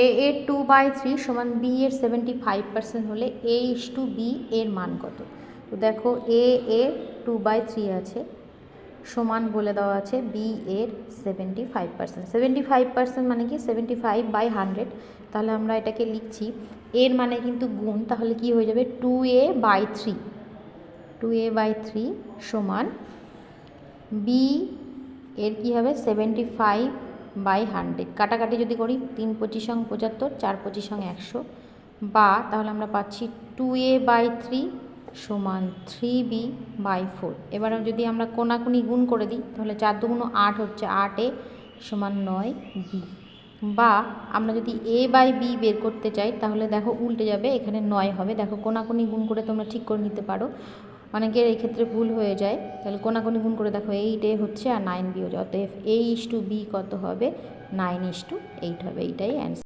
এ এর two by three সমান B এর সেভেন্টি ফাইভ পার্সেন্ট হলে এ ইস টু বি এর মান কত? তো দেখো এ এর টু বাই থ্রি আছে, সমান বলে দেওয়া আছে বি এর seventy five percent seventy five percent মানে কি? সেভেন্টি ফাইভ বাই হান্ড্রেড তাহলে আমরা এটাকে লিখছি, এর মানে কিন্তু গুণ, তাহলে কি হয়ে যাবে? Two A by three two A by three সমান বি এর কী হবে? Seventy five by hundred. কাটাকাটি যদি করি, তিন পঁচিশ সং পঁচাত্তর, চার পঁচিশ সং একশো। বা তাহলে আমরা পাচ্ছি টু এ বাই থ্রি সমান থ্রি বি বাই ফোর। এবার যদি আমরা কোনাকুনি গুণ করে দিই, তাহলে চার দুগুণ আট হচ্ছে আট এ সমান নয় বি। বা আমরা যদি এ বাই বি বের করতে চাই, তাহলে দেখো উল্টে যাবে, এখানে নয় হবে। দেখো কোনাকুনি গুণ করে তোমরা ঠিক করে নিতে পারো। অনেকের এই ক্ষেত্রে ভুল হয়ে যায়। তাহলে কোনাকোনি গুণ করে দেখো এইট এ হচ্ছে আর নাইন বি হচ্ছে অতএব এ ইস টু বি কত হবে? নাইন ইস টু এইট হবে। এইটাই অ্যান্সার